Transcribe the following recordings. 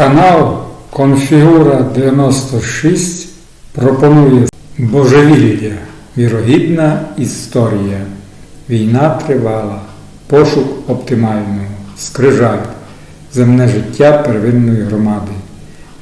Канал Конфігура 96 пропонує Божевілля. Вірогідна історія. Війна тривала. Пошук оптимального. Скрижаль. Земне життя первинної громади.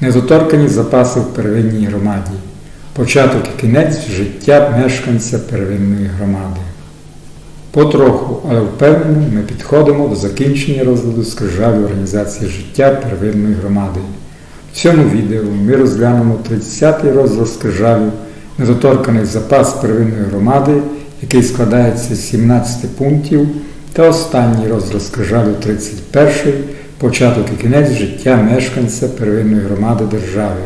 Недоторкані запаси в первинній громаді. Початок і кінець життя мешканця первинної громади. Потроху, але впевнено, ми підходимо до закінчення розгляду скрижалю організації життя первинної громади. В цьому відео ми розглянемо 30-й розділ скрижалю недоторканий запас первинної громади, який складається з 17 пунктів, та останній розділ скрижалю 31 початок і кінець життя мешканця первинної громади держави,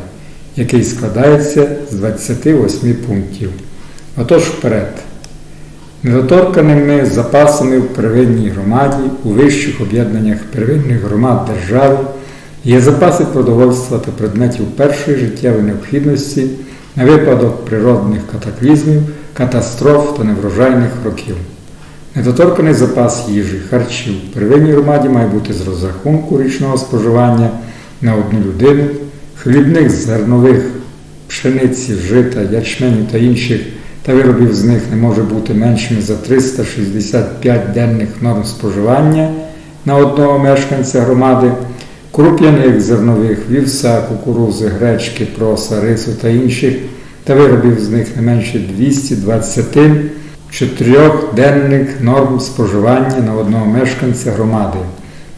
який складається з 28 пунктів. Отож вперед. Недоторканими запасами в первинній громаді у вищих об'єднаннях первинних громад держави є запаси продовольства та предметів першої життєвої необхідності на випадок природних катаклізмів, катастроф та неврожайних років. Недоторканий запас їжі, харчів в первинній громаді має бути з розрахунку річного споживання на одну людину, хлібних зернових, пшениці, жита, ячменю та інших та виробів з них не може бути меншими за 365 денних норм споживання на одного мешканця громади, круп'яних зернових, вівса, кукурузи, гречки, проса, рису та інших, та виробів з них не менше 224 денних норм споживання на одного мешканця громади,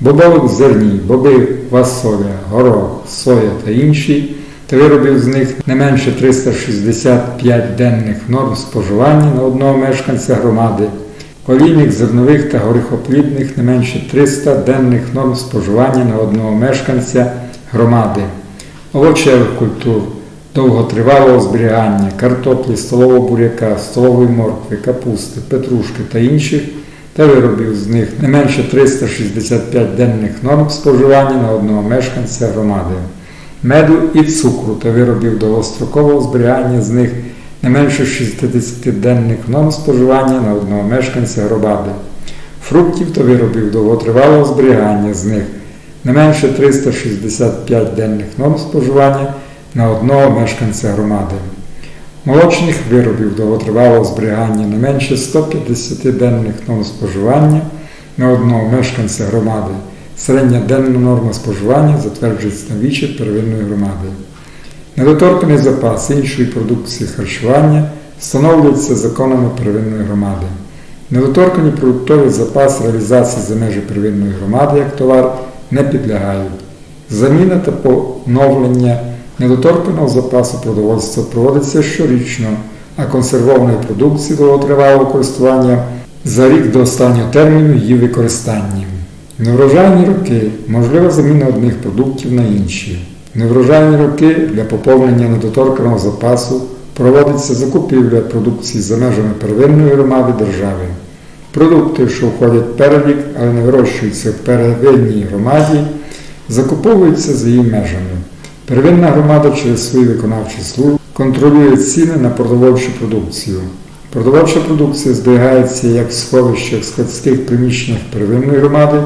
бобових зерній, боби, васоля, горох, соя та інші та виробів з них не менше 365 денних норм споживання на одного мешканця громади, олійних зернових та горихоплідних не менше 300 денних норм споживання на одного мешканця громади, овочевих культур, довготривалого зберігання, картоплі, столового буряка, столової моркви, капусти, петрушки та інших, та виробів з них не менше 365 денних норм споживання на одного мешканця громади меду і цукру та виробів довгострокового зберігання з них не менше 60 денних норм споживання на одного мешканця громади, фруктів та виробів довготривалого зберігання з них не менше 365 денних норм споживання на одного мешканця громади, молочних виробів довготривалого зберігання не менше 150 денних норм споживання на одного мешканця громади. Середня денна норма споживання затверджується на вічі первинної громади. Недоторканий запас іншої продукції харчування встановлюється законами первинної громади. Недоторкані продуктові запаси реалізації за межі первинної громади як товар не підлягають. Заміна та поновлення недоторканого запасу продовольства проводиться щорічно, а консервованої продукції довготривалого користування за рік до останнього терміну її використання. Неврожайні роки можлива заміна одних продуктів на інші. Неврожайні роки для поповнення недоторканого запасу проводиться закупівля продукції за межами первинної громади держави. Продукти, що входять в перелік, але не вирощуються в первинній громаді, закуповуються за її межами. Первинна громада через свої виконавчі служби контролює ціни на продовольчу продукцію. Продовольча продукція зберігається як в сховищах складських приміщеннях первинної громади,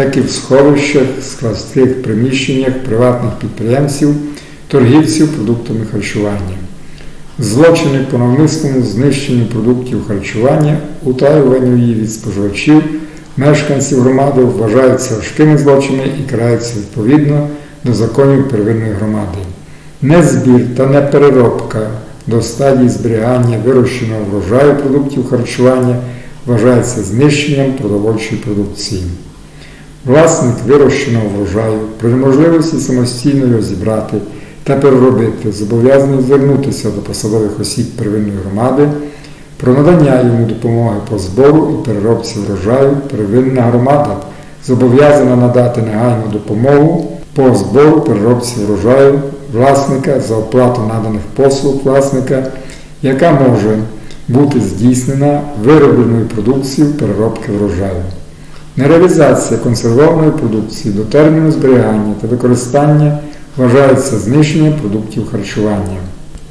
так і в сховищах, складських приміщеннях приватних підприємців, торгівців продуктами харчування. Злочини по навмисному знищенню продуктів харчування, утаюванню її від споживачів, мешканців громади вважаються важкими злочинами і караються відповідно до законів первинної громади. Незбір та непереробка до стадії зберігання вирощеного врожаю продуктів харчування вважається знищенням продовольчої продукції. Власник вирощеного врожаю при неможливості самостійно його зібрати та переробити зобов'язаний звернутися до посадових осіб первинної громади про надання йому допомоги по збору і переробці врожаю первинна громада зобов'язана надати негайну допомогу по збору переробці врожаю власника за оплату наданих послуг власника, яка може бути здійснена виробленою продукцією переробки врожаю. Нереалізація консервованої продукції до терміну зберігання та використання вважається знищенням продуктів харчування.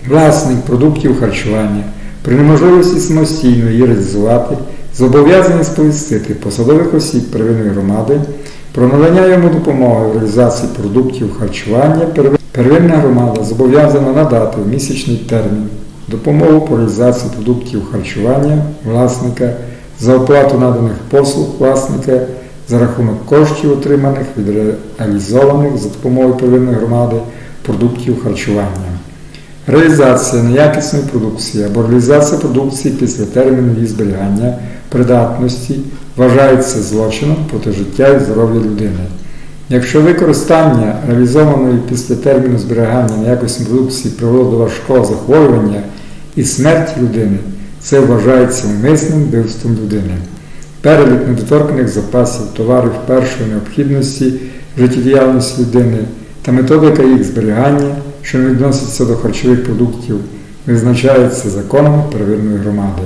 Власник продуктів харчування при неможливості самостійно її реалізувати зобов'язаний сповістити посадових осіб первинної громади Про надання йому допомоги в реалізації продуктів харчування первинна громада зобов'язана надати в місячний термін допомогу по реалізації продуктів харчування власника за оплату наданих послуг власника за рахунок коштів, отриманих від реалізованих за допомогою первинної громади продуктів харчування. Реалізація неякісної продукції або реалізація продукції після терміну її зберігання придатності вважається злочином проти життя і здоров'я людини. Якщо використання реалізованої після терміну зберігання неякісної продукції привело до важкого захворювання і смерті людини, це вважається умисним вбивством людини. Перелік недоторканих запасів товарів першої необхідності життєдіяльності людини та методика їх зберігання, що не відноситься до харчових продуктів, визначається законом первинної громади.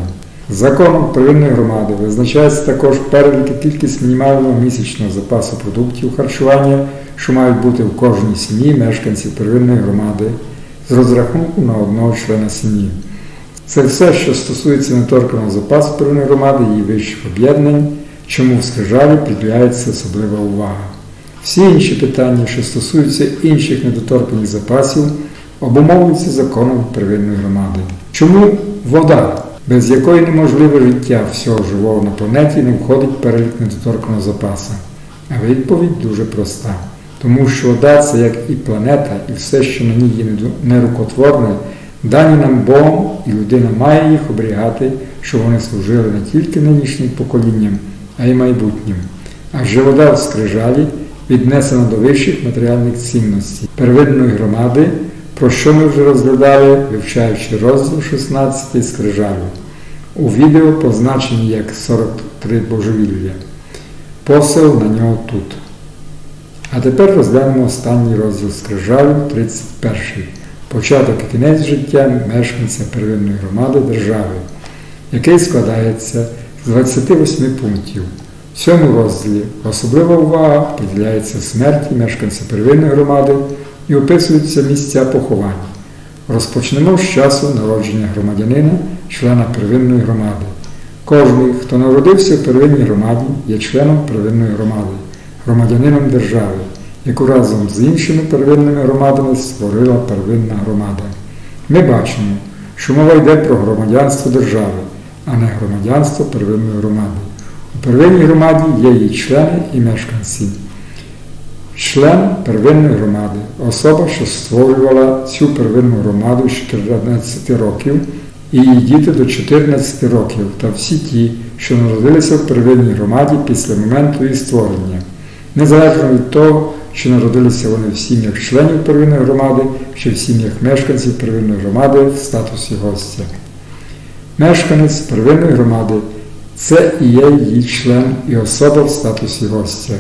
Законом первинної громади визначається також перелік і кількість мінімального місячного запасу продуктів харчування, що мають бути в кожній сім'ї мешканців первинної громади з розрахунку на одного члена сім'ї. Це все, що стосується неторканого запасу первинної громади її вищих об'єднань, чому в скрижалі приділяється особлива увага. Всі інші питання, що стосуються інших недоторканих запасів, обумовлюються законом первинної громади. Чому вода, без якої неможливе життя всього живого на планеті, не входить в перелік недоторканого запасу? А відповідь дуже проста. Тому що вода це як і планета, і все, що на ній є нерукотворне, дані нам Богом, і людина має їх оберігати, щоб вони служили не тільки нинішнім поколінням, а й майбутнім. Адже вода в скрижалі віднесена до вищих матеріальних цінностей первинної громади, про що ми вже розглядали, вивчаючи розділ 16 скрижалю. У відео позначені як 43 божевілля. Посил на нього тут. А тепер розглянемо останній розділ скрижалю, 31 початок і кінець життя мешканця первинної громади держави, який складається з 28 пунктів. В цьому розділі особлива увага приділяється смерті мешканця первинної громади і описуються місця поховань. Розпочнемо з часу народження громадянина, члена первинної громади. Кожний, хто народився в первинній громаді, є членом первинної громади, громадянином держави, яку разом з іншими первинними громадами створила первинна громада. Ми бачимо, що мова йде про громадянство держави, а не громадянство первинної громади. У первинній громаді є її члени і мешканці. Член первинної громади особа, що створювала цю первинну громаду з 14 років, і її діти до 14 років, та всі ті, що народилися в первинній громаді після моменту її створення, незалежно від того, чи народилися вони в сім'ях членів первинної громади, чи в сім'ях мешканців первинної громади в статусі гостя. Мешканець первинної громади це і є її член і особа в статусі гостя.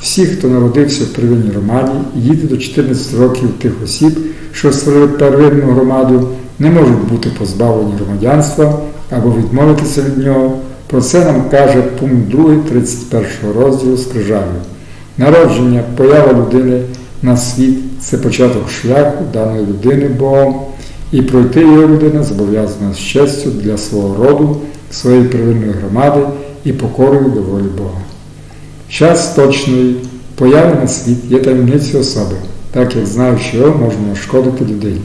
Всі, хто народився в первинній громаді, діти до 14 років тих осіб, що створили первинну громаду, не можуть бути позбавлені громадянства або відмовитися від нього. Про це нам каже пункт 2 31 розділу Скрижалю. Народження, поява людини на світ це початок шляху даної людини Богом, і пройти його людина зобов'язана з честю для свого роду, своєї первинної громади і покорою до волі Бога. Час точної появи на світ є таємницею особи, так як знаючи його, можна нашкодити людині.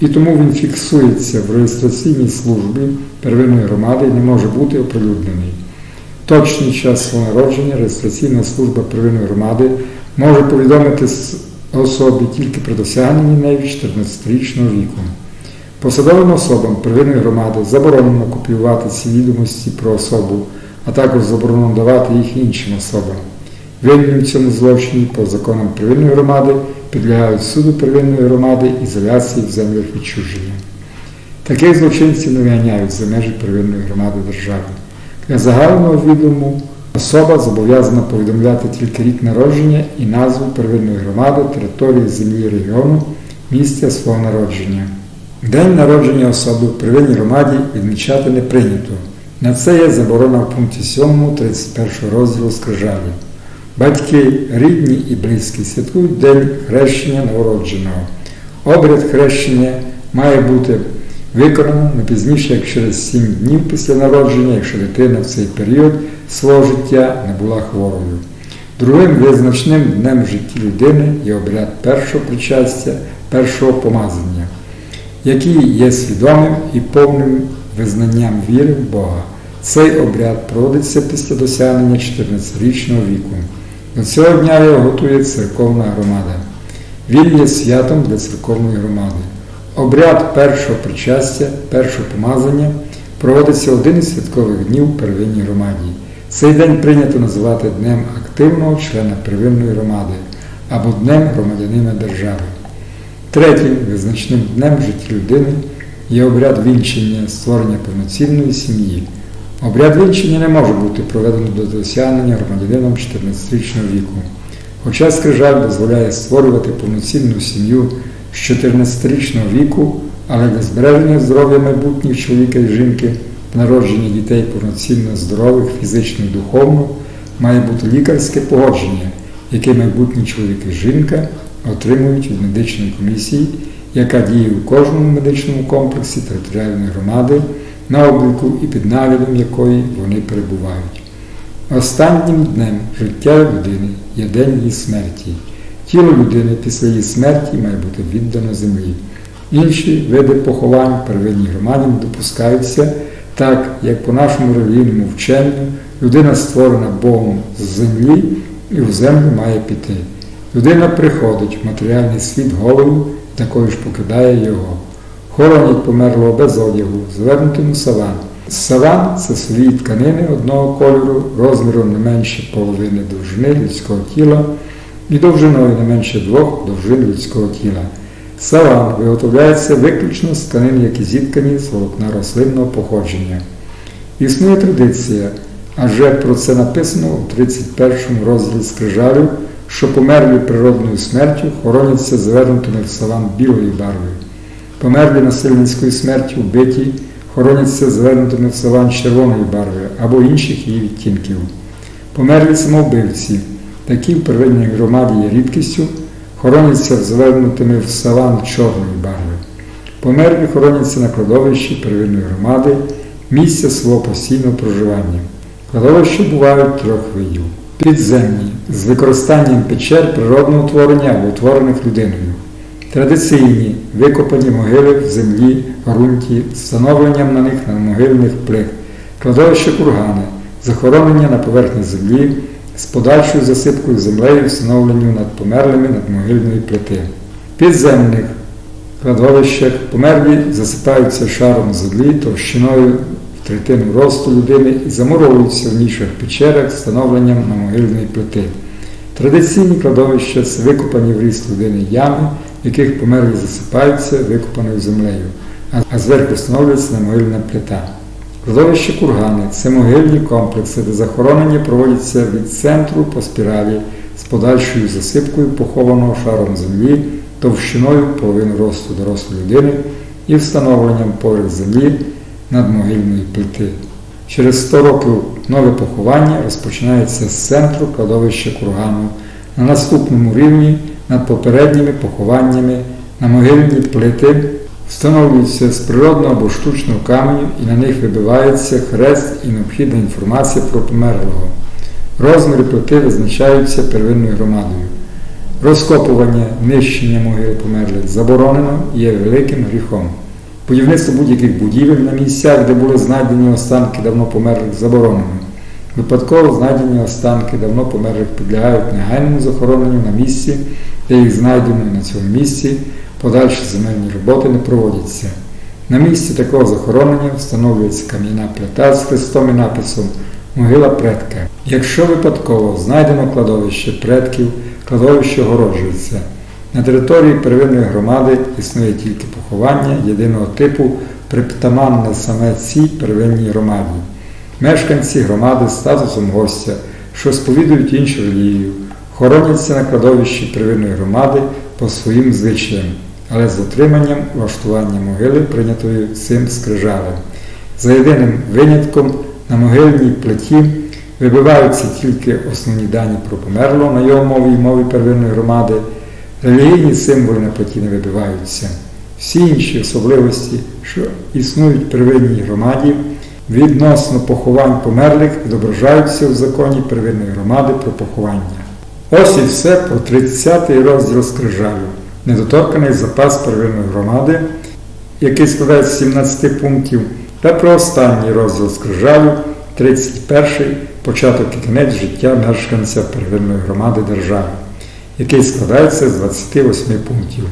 І тому він фіксується в реєстраційній службі первинної громади і не може бути оприлюднений. Точний час свого народження реєстраційна служба первинної громади може повідомити особі тільки про досягнення нею 14-річного віку. Посадовим особам первинної громади заборонено копіювати ці відомості про особу, а також заборонено давати їх іншим особам. Винні в цьому злочині по законам первинної громади підлягають суду первинної громади ізоляції в землях відчуження. Таких злочинців не виганяють за межі первинної громади держави. Загального відому особа зобов'язана повідомляти тільки рік народження і назву первинної громади, території землі регіону, місця свого народження. День народження особи в первинній громаді відмічати не прийнято. На це є заборона в пункті 7 31 розділу Скрижалі. Батьки, рідні і близькі святкують День хрещення новородженого. Обряд хрещення має бути виконано не пізніше, як через 7 днів після народження, якщо дитина в цей період свого життя не була хворою. Другим визначним днем в житті людини є обряд першого причастя, першого помазання, який є свідомим і повним визнанням віри в Бога. Цей обряд проводиться після досягнення 14-річного віку. До цього дня його готує церковна громада. Він є святом для церковної громади. Обряд першого причастя, першого помазання проводиться один із святкових днів первинній громаді. Цей день прийнято називати Днем активного члена первинної громади або Днем громадянина держави. Третім визначним днем в житті людини є обряд вінчення, створення повноцінної сім'ї. Обряд вінчення не може бути проведено до досягнення громадянином 14-річного віку. Хоча скрижаль дозволяє створювати повноцінну сім'ю з 14-річного віку, але для збереження здоров'я майбутніх чоловіка і жінки та народження дітей повноцінно здорових, фізично і духовно, має бути лікарське погодження, яке майбутній чоловік і жінка отримують від медичної комісії, яка діє у кожному медичному комплексі територіальної громади, на обліку і під наглядом якої вони перебувають. Останнім днем життя людини є день її смерті. Тіло людини після її смерті має бути віддано землі. Інші види поховань громаді не допускаються, так як по нашому релігійному вченню людина створена Богом з землі і в землю має піти. Людина приходить в матеріальний світ голову, такою ж покидає його. Хоронять померлого без одягу, звернутим у саван. Саван це свої тканини одного кольору, розміром не менше половини довжини людського тіла і довжиною не менше двох довжин людського тіла. Саван виготовляється виключно з тканин, які зіткані з волокна рослинного походження. Існує традиція, адже про це написано у 31 розділі скрижалю, що померлі природною смертю хороняться завернутими в саван білої барви. Померлі насильницькою смертю вбиті хороняться звернутими в саван червоної барви або інших її відтінків. Померлі самовбивці, такі в первинній громаді є рідкістю, хороняться звернутими в саван чорної барви. Померлі хороняться на кладовищі первинної громади, місця свого постійного проживання. Кладовища бувають трьох видів. Підземні з використанням печер природного утворення або утворених людиною. Традиційні викопані могили в землі, ґрунті, встановленням на них на могильних плит, кладовище кургани, захоронення на поверхні землі з подальшою засипкою землею, встановленню над померлими надмогильної плити. В підземних кладовищах померлі засипаються шаром землі товщиною в третину росту людини і замуровуються в нішах печерах встановленням на могильної плити. Традиційні кладовища це викопані в ріст людини ями, в яких померлі засипаються викопаною землею, а зверху встановлюється намогильна плита. Кладовище кургани це могильні комплекси, де захоронення проводяться від центру по спіралі з подальшою засипкою похованого шаром землі товщиною половину росту дорослої людини і встановленням поверх землі надмогильної плити. Через 100 років нове поховання розпочинається з центру кладовища кургану на наступному рівні над попередніми похованнями на могильні плити встановлюються з природного або штучного каменю і на них вибивається хрест і необхідна інформація про померлого. Розміри плити визначаються первинною громадою. Розкопування, нищення могил померлих заборонено і є великим гріхом. Будівництво будь-яких будівель на місцях, де були знайдені останки давно померлих, заборонено. Випадково знайдені останки давно померлих підлягають негайному захороненню на місці, де їх знайдено на цьому місці, подальші земельні роботи не проводяться. На місці такого захоронення встановлюється кам'яна плита з хрестом і написом Могила предка. Якщо випадково знайдено кладовище предків, кладовище огороджується. На території первинної громади існує тільки поховання єдиного типу притаманне саме цій первинній громаді. Мешканці громади з статусом гостя, що сповідують іншу релігію, хороняться на кладовищі первинної громади по своїм звичаям, але з дотриманням влаштування могили, прийнятої цим скрижалем. За єдиним винятком на могильній плиті вибиваються тільки основні дані про померлого на його мові і мові первинної громади. Релігійні символи на плиті не вибиваються. Всі інші особливості, що існують в первинній громаді, відносно поховань померлих відображаються в законі первинної громади про поховання. Ось і все про 30-й розділ Скрижалю. Недоторканий запас первинної громади, який складається з 17 пунктів, та про останній розділ Скрижалю, 31 початок і кінець життя мешканця первинної громади держави, який складається з 28 пунктів.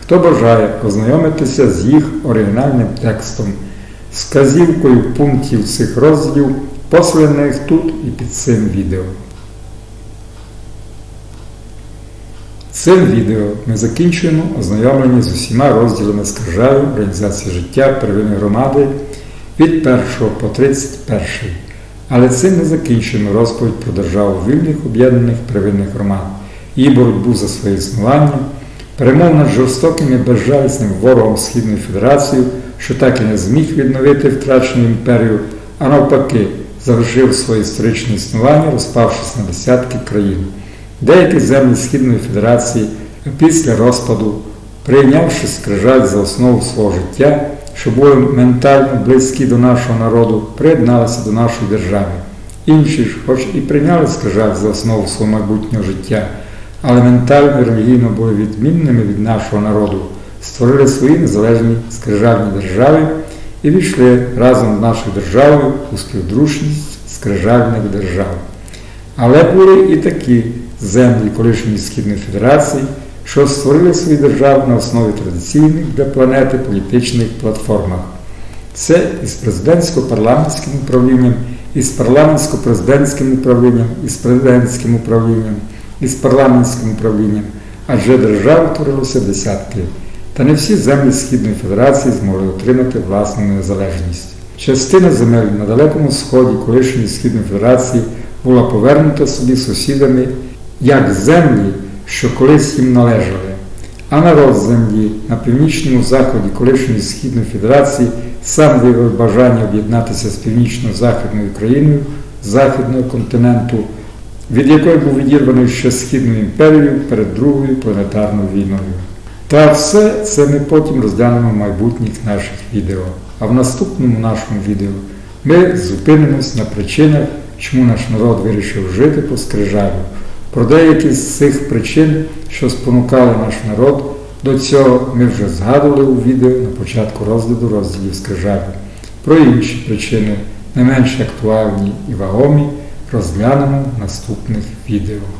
Хто бажає ознайомитися з їх оригінальним текстом, з вказівкою пунктів цих розділів, посланих тут і під цим відео. Цим відео ми закінчуємо ознайомлення з усіма розділами скрижалю організації життя первинної громади від 1 по 31. Але цим не закінчуємо розповідь про державу вільних об'єднаних первинних громад, її боротьбу за своє існування, перемов над жорстоким і безжалісним ворогом Східної Федерації, що так і не зміг відновити втрачену імперію, а навпаки, завершив своє історичне існування, розпавшись на десятки країн. Деякі землі Східної Федерації після розпаду, прийнявши скрижаль за основу свого життя, що були ментально близькі до нашого народу, приєдналися до нашої держави. Інші ж, хоч і прийняли скрижаль за основу свого майбутнього життя, але ментально і релігійно були відмінними від нашого народу, створили свої незалежні скрижальні держави і війшли разом з нашою державою у співдружність скрижальних держав. Але були і такі землі колишньої Східної Федерації, що створили свої держави на основі традиційних для планети політичних платформах. Це із президентсько-парламентським управлінням, із парламентсько-президентським управлінням, із президентським управлінням, із парламентським управлінням, адже держав творилося десятки. Та не всі землі Східної Федерації змогли отримати власну незалежність. Частина земель на Далекому Сході колишньої Східної Федерації була повернута собі сусідами як землі, що колись їм належали, а народ землі на північному заході колишньої Східної Федерації сам виявив бажання об'єднатися з північно-західною країною Західного континенту, від якої був відірваний ще Східною імперією перед Другою планетарною війною. Та все це ми потім розглянемо в майбутніх наших відео. А в наступному нашому відео ми зупинимось на причинах, чому наш народ вирішив жити по скрижалю. Про деякі з цих причин, що спонукали наш народ, до цього ми вже згадували у відео на початку розгляду розділів скрижалю. Про інші причини, не менш актуальні і вагомі, розглянемо в наступних відео.